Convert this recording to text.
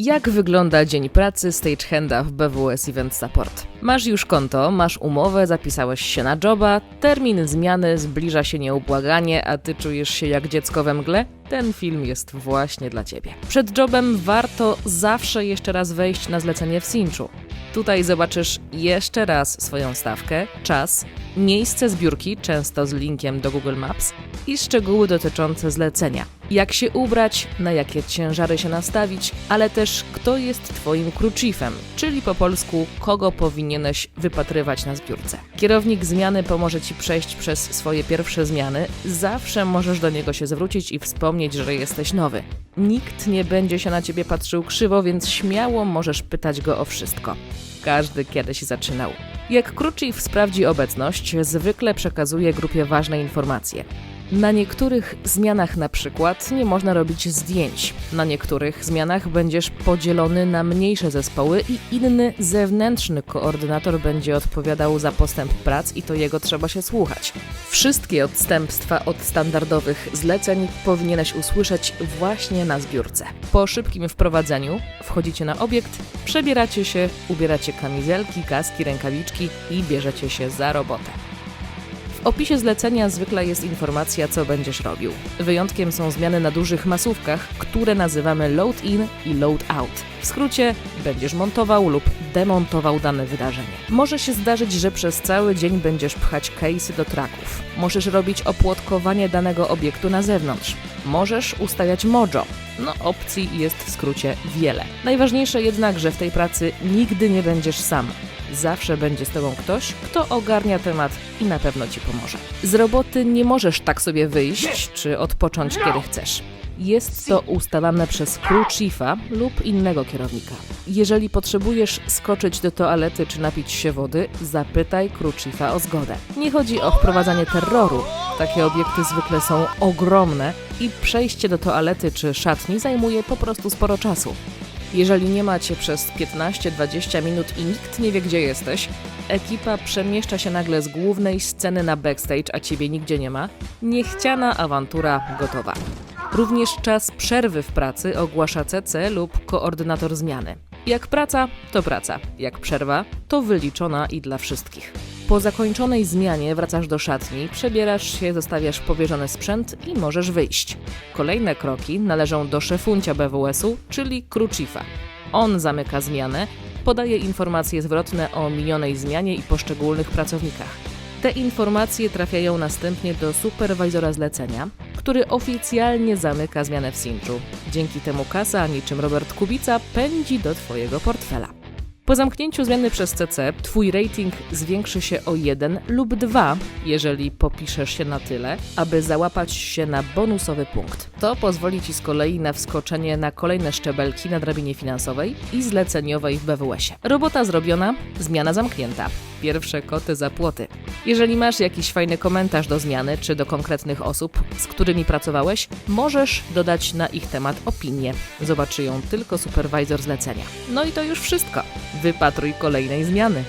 Jak wygląda dzień pracy stagehanda w BWS Event Support? Masz już konto, masz umowę, zapisałeś się na joba, termin zmiany zbliża się nieubłaganie, a ty czujesz się jak dziecko we mgle? Ten film jest właśnie dla ciebie. Przed jobem warto zawsze jeszcze raz wejść na zlecenie w Cinchu. Tutaj zobaczysz jeszcze raz swoją stawkę, czas, miejsce zbiórki, często z linkiem do Google Maps i szczegóły dotyczące zlecenia. Jak się ubrać, na jakie ciężary się nastawić, ale też kto jest Twoim crew czyli po polsku kogo powinieneś wypatrywać na zbiórce. Kierownik zmiany pomoże Ci przejść przez swoje pierwsze zmiany, zawsze możesz do niego się zwrócić i wspomnieć, że jesteś nowy. Nikt nie będzie się na Ciebie patrzył krzywo, więc śmiało możesz pytać go o wszystko. Każdy kiedyś zaczynał. Jak Kruchief sprawdzi obecność, zwykle przekazuje grupie ważne informacje. Na niektórych zmianach na przykład nie można robić zdjęć. Na niektórych zmianach będziesz podzielony na mniejsze zespoły i inny zewnętrzny koordynator będzie odpowiadał za postęp prac i to jego trzeba się słuchać. Wszystkie odstępstwa od standardowych zleceń powinieneś usłyszeć właśnie na zbiórce. Po szybkim wprowadzeniu wchodzicie na obiekt, przebieracie się, ubieracie kamizelki, kaski, rękawiczki i bierzecie się za robotę. W opisie zlecenia zwykle jest informacja, co będziesz robił. Wyjątkiem są zmiany na dużych masówkach, które nazywamy load in i load out. W skrócie, będziesz montował lub demontował dane wydarzenie. Może się zdarzyć, że przez cały dzień będziesz pchać case'y do traków. Możesz robić opłotkowanie danego obiektu na zewnątrz. Możesz ustawiać mojo. No, opcji jest w skrócie wiele. Najważniejsze jednak, że w tej pracy nigdy nie będziesz sam. Zawsze będzie z tobą ktoś, kto ogarnia temat i na pewno ci pomoże. Z roboty nie możesz tak sobie wyjść czy odpocząć kiedy chcesz. Jest to ustalane przez crew chiefa lub innego kierownika. Jeżeli potrzebujesz skoczyć do toalety czy napić się wody, zapytaj crew chiefa o zgodę. Nie chodzi o wprowadzanie terroru. Takie obiekty zwykle są ogromne i przejście do toalety czy szatni zajmuje po prostu sporo czasu. Jeżeli nie macie przez 15-20 minut i nikt nie wie, gdzie jesteś, ekipa przemieszcza się nagle z głównej sceny na backstage, a ciebie nigdzie nie ma, niechciana awantura gotowa. Również czas przerwy w pracy ogłasza CC lub koordynator zmiany. Jak praca, to praca. Jak przerwa, to wyliczona i dla wszystkich. Po zakończonej zmianie wracasz do szatni, przebierasz się, zostawiasz powierzony sprzęt i możesz wyjść. Kolejne kroki należą do szefuncia BWS-u, czyli crew chiefa. On zamyka zmianę, podaje informacje zwrotne o minionej zmianie i poszczególnych pracownikach. Te informacje trafiają następnie do superwajzora zlecenia, który oficjalnie zamyka zmianę w Cinchu. Dzięki temu kasa, niczym Robert Kubica, pędzi do Twojego portfela. Po zamknięciu zmiany przez CC, Twój rating zwiększy się o 1 lub 2, jeżeli popiszesz się na tyle, aby załapać się na bonusowy punkt. To pozwoli Ci z kolei na wskoczenie na kolejne szczebelki na drabinie finansowej i zleceniowej w BWS-ie. Robota zrobiona, zmiana zamknięta. Pierwsze koty za płoty. Jeżeli masz jakiś fajny komentarz do zmiany czy do konkretnych osób, z którymi pracowałeś, możesz dodać na ich temat opinię. Zobaczy ją tylko superwizor zlecenia. No i to już wszystko. Wypatruj kolejnej zmiany.